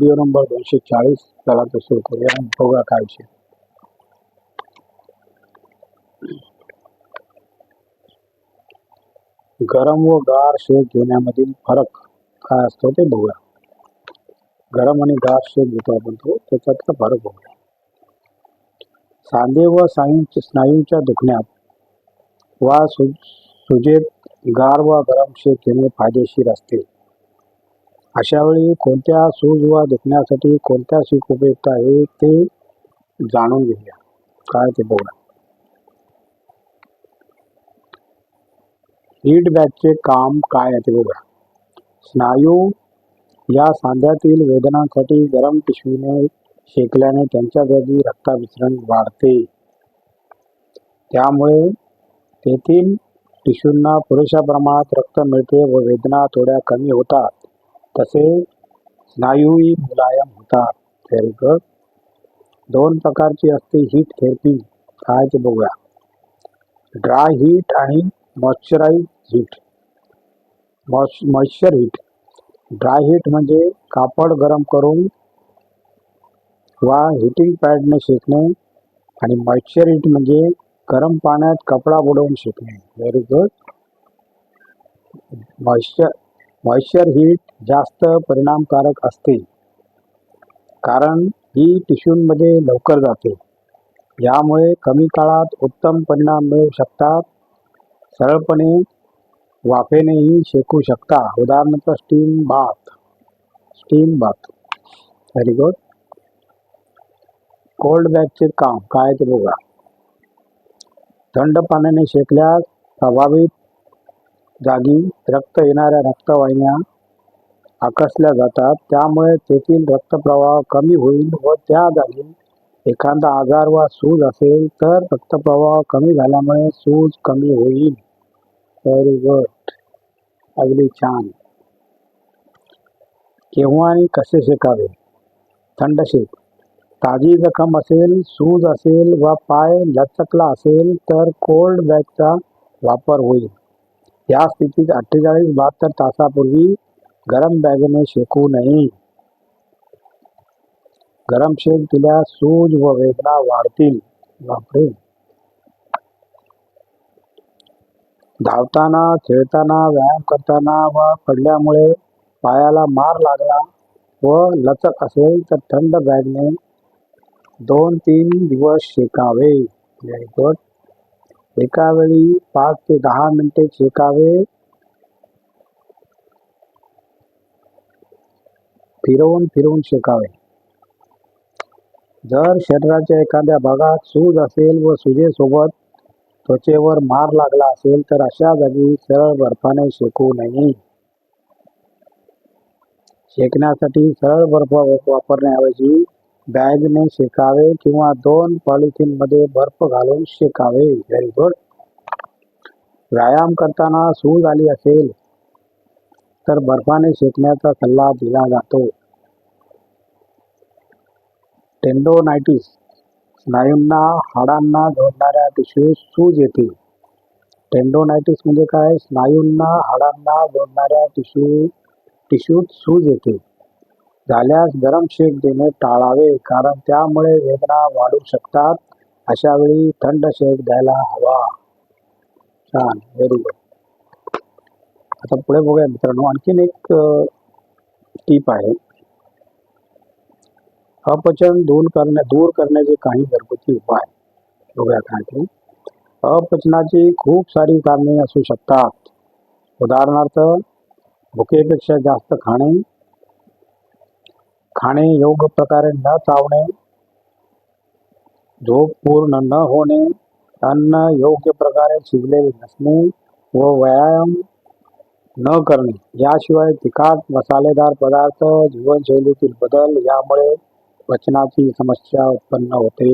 Video number दोनशे चाळीस चला तर सुरू करूया आणि बघूया काय विषय गरम व गार शेक घेण्यामधील फरक काय असतो ते बघूया. गरम आणि गार शेक घेतो आपण तो त्याच्यातला फरक बघूया. सांधे व स्नायूंच्या स्नायूंच्या दुखण्यात वा सुजेत गार व गरम शेक घेणे फायदेशीर असते. अशा वेळी कोणत्या सूज वा दुखण्यासाठी कोणत्या शीख उपयुक्त आहे ते जाणून घेऊया. काय ते बघा हीट बॅगचे काम काय आहे ते बघूया स्नायू या सांध्यातील वेदनांसाठी गरम पिशवीने शेकल्याने त्यांच्या जागी रक्ताभिसरण वाढते. त्यामुळे तेथील टिशूंना पुरेशा प्रमाणात रक्त मिळते व वेदना थोड्या कमी होतात. तसेच स्नायूही मुलायम होतात व्हेरी दोन प्रकारची असते हीट थेरपी काय ते बघूया. ड्राय हीट आणि moisturise heat moisture heat dry heat म्हणजे कापड गरम करून वा हिटिंग पॅडने शेकणे आणि मॉइश्चर हीट म्हणजे गरम पाण्यात कपडा बुडवून शेकणे. Very good moisture moisture heat जास्त परिणामकारक असते कारण ही टिश्यूंमध्ये लवकर जाते. यामुळे कमी काळात उत्तम परिणाम मिळू शकतात. सरळपणे वाफेनेही शेकू शकता. उदाहरणार्थ steam bath steam bath very good cold बॅगचे काम. काय ते बघा. थंड पाण्याने शेकल्यास प्रभावित जागी रक्त येणाऱ्या रक्तवाहिन्या आकसल्या जातात. त्यामुळे तेथील रक्तप्रवाह कमी होईल व त्या जागी एखादा आजार वा सूज असेल तर रक्तप्रवाह कमी झाल्यामुळे सूज कमी होईल. Very good. अगदी छान. केव्हा आणि कसे शेकावे? थंड शेक. ताजी जखम असेल सूज असेल वा पाय लचकला असेल तर कोल्ड बॅगचा वापर होईल. या स्थितीत अठ्ठेचाळीस बहात्तर तासापूर्वी गरम बॅगेने शेकू नये. गरम शेक दिल्यास सूज व वेदना वाढतील. बापरे. धावताना खेळताना व्यायाम करताना व पडल्यामुळे पायाला मार लागला व लचक असेल तर थंड बॅगने दोन तीन दिवस शेकावे. व्हेरी गुड एका वेळी पाच ते दहा मिनिटे शेकावे फिरवून फिरवून शेकावे जर शरीराच्या एखाद्या भागात सूज असेल व सुजेसोबत त्वचेवर मार लागला असेल तर अशा जागी सरळ बर्फाने शेकू नये. शेकण्यासाठी सरळ बर्फ वापरण्याऐवजी बॅगने शेकावे किंवा दोन पॉलिथिनमध्ये बर्फ घालून शेकावे. व्हेरी गुड व्यायाम करताना सूज आली असेल तर बर्फाने शेकण्याचा सल्ला दिला जातो. टेंडोनायटिस स्नायूंना हाडांना जोडणाऱ्या टिश्यूज सूज येते. टेंडोनायटिस म्हणजे काय? स्नायूंना हाडांना जोडणाऱ्या टिश्यू टिश्यूत सूज येते. झाल्यास गरम शेक देणे टाळावे कारण त्यामुळे वेदना वाढू शकतात. अशा वेळी थंड शेक द्यायला हवा. छान व्हेरी गुड आता पुढे बघूया मित्रांनो. आणखीन एक टीप आहे. अपचन दूर करण्या दूर करण्याचे काही घरगुती उपाय. बघूया काय ते. अपचनाची खूप सारी कारणे असू शकतात. उदाहरणार्थ भुकेपेक्षा जास्त खाणे खाणे योग्य प्रकारे न चावणे झोप पूर्ण न होणे अन्न योग्य प्रकारे शिजलेले नसणे व व्यायाम न करणे याशिवाय तिखट मसालेदार पदार्थ जीवनशैलीतील बदल यामुळे पचनाची समस्या उत्पन्न होते.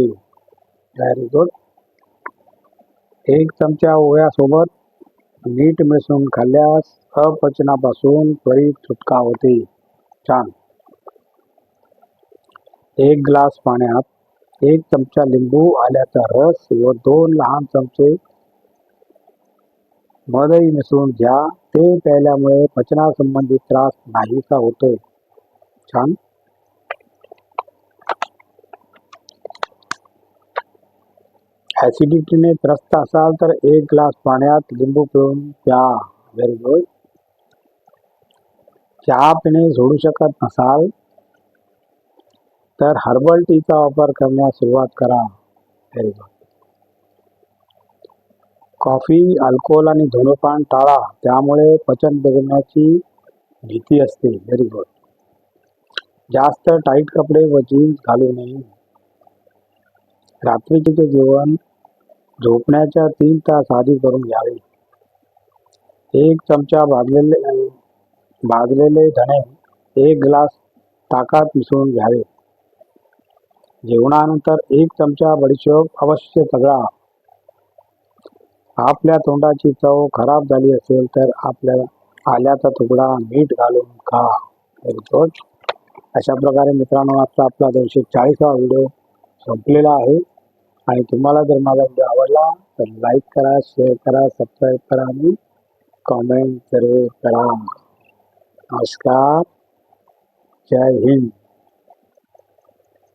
व्हेरी गुड एक चमचा ओव्यासोबत मीठ मिसळून खाल्ल्यास अपचनापासून त्वरित सुटका होते. छान. एक ग्लास पाण्यात एक चमचा लिंबू आल्याचा रस व दोन लहान चमचे मदई मिसळून घ्या. ते प्यायल्यामुळे पचनासंबंधी त्रास नाहीसा होतो. छान. ऍसिडिटीने त्रस्त असाल तर एक ग्लास पाण्यात लिंबू पिळून प्या. व्हेरी गुड चहा पिणे सोडू शकत नसाल तर हर्बल टीचा वापर करण्यास सुरुवात करा. व्हेरी गुड कॉफी अल्कोहोल आणि धूम्रपान टाळा. त्यामुळे पचन बिघडण्याची भीती असते. व्हेरी गुड जास्त टाईट कपडे व जीन्स घालू नये. रात्रीचे जेवण झोपण्याच्या तीन तास आधी करून घ्यावे. एक चमचा भाजलेले भाजलेले धणे एक ग्लास ताकात मिसळून घ्यावे. जेवणानंतर एक चमचा बडीशोप अवश्य तगळा आपल्या तोंडाची चव खराब झाली असेल तर आपल्या आल्याचा तुकडा मीठ घालून खा. व्हेरी अशा प्रकारे मित्रांनो आजचा आपला दोनशे चाळीसावा व्हिडिओ संपलेला आहे. आणि तुम्हाला जर माझा व्हिडिओ आवडला तर लाईक करा शेअर करा सबस्क्राईब करा आणि कॉमेंट जरूर करा. नमस्कार. जय हिंद.